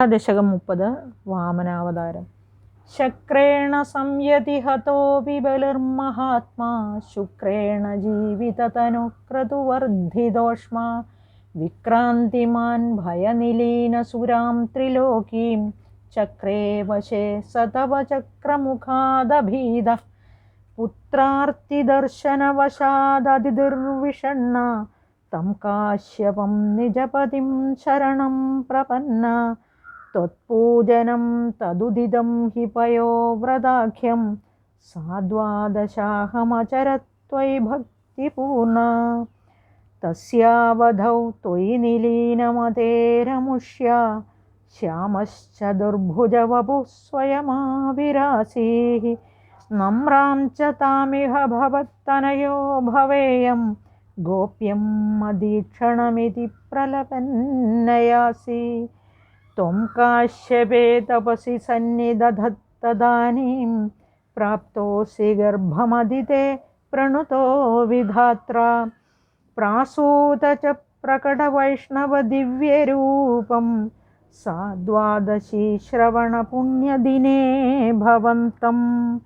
ദശകം മുപ്പത് വാമനാവതാരം. ശക്രേണ സംയതി ഹതോപി ബലിർമഹാത്മാ ശുക്രേണ ജീവിതതനുക്രതുവർദ്ധിതോഷ്മാ വിക്രാന്തിമാൻ ഭയനിലീനസുരാം ത്രിലോകീം ചക്രേ വശേ സതവ ചക്രമുഖാദഭീത പുത്രാർത്തിദർശനവശാദതിർവിഷണ്ണ തം കാശ്യപം നിജപതിം ശരണം പ്രപന്ന त्वत्पूजनं तदुदितं हि पयोव्रताख्यं साद्वादशाहमचरत्वयि भक्तिपूर्णा। तस्यावधौ त्वयि निलीनमतेरमुष्या। श्यामश्च दुर्भुजवपुः स्वयमाविरासीः नम्रां च तामिह भवत्तनयो भवेयं। गोप्यं मदीक्षणमिति प्रलपन्नयासि। त्वं काश्यपे तपसि सन्निदधत्तदानीं प्राप्तोऽसि गर्भमदिते प्रणुतो विधात्रा। प्रासूत च प्रकटवैष्णवदिव्यरूपं सा द्वादशी श्रवणपुण्यदिने भवन्तं।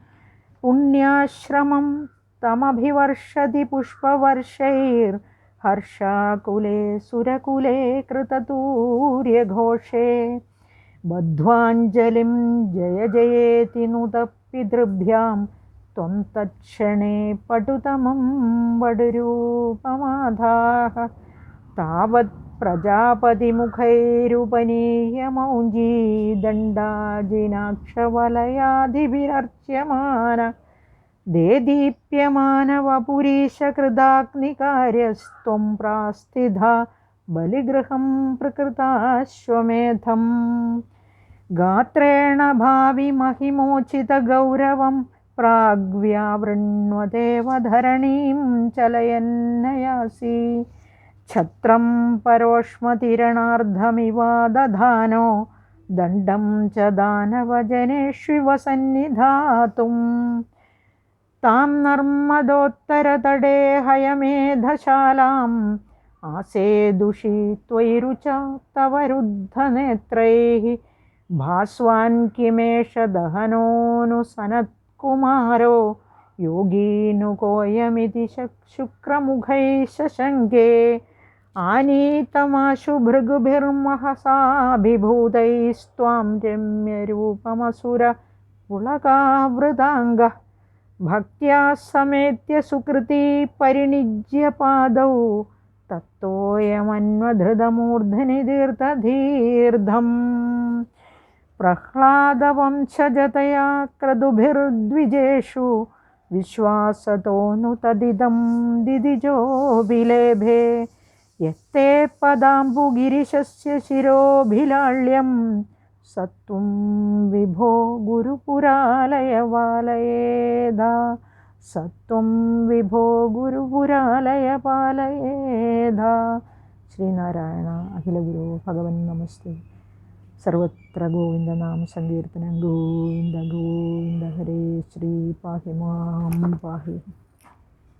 पुण्याश्रमं तमभिवर्षति पुष्पवर्षैर् हर्षाकुले सुरकुले कृततूर्यघोषे बद्ध्वाञ्जलिं जय जयेति नुतपितृभ्यां त्वं तत्क्षणे पटुतमं वडुरूपमाधाः तावत् प्रजापतिमुखैरुपनीयमौञ्जी दण्डाजिनाक्षवलयादिभिरर्च्यमान देदीप्यमानवपुरीशकृदाग्निकार्यस्त्वं प्रास्थिधा बलिगृहं प्रकृताश्वमेधं गात्रेण भावि महिमोचितगौरवं प्राग्व्यावृण्वदेव धरणीं चलयन्नयासि। छत्रं परोष्मतिरणार्धमिवादधानो, दण्डं च दानवजनेष्विव सन्निधातुम् तां नर्मदोत्तरतडे हयमेधशालाम् आसेदुषि त्वयि रुचा तव रुद्धनेत्रैः भास्वान् किमेष दहनोऽनुसनत्कुमारो योगीनुकोऽयमिति शुक्रमुखैः शशङ्के आनीतमाशु भृगुभिर्महसाभिभूतैस्त्वां रम्यरूपमसुर पुलकावृताङ्गः भक्त्या समेत्य सुकृती परिणिज्य पादौ तत्तोऽयमन्वधृतमूर्धनि तीर्थधीर्धम् प्रह्लादवंशजतया क्रतुभिर्द्विजेषु विश्वासतो नु तदिदं दिदिजोऽभिलेभे। यत्ते पदाम्बुगिरिशस्य शिरोभिलाळ्यं सत्त्वं विभो गुरुपुरालयवालयेधा सत्त्वं विभो गुरुपुरालयपालयेधा श्रीनारायण अखिलगुरु भगवन् नमस्ते सर्वत्र गोविन्दनाम सङ्कीर्तनं गोविन्द गोविन्द हरे श्री पाहि मां पाहि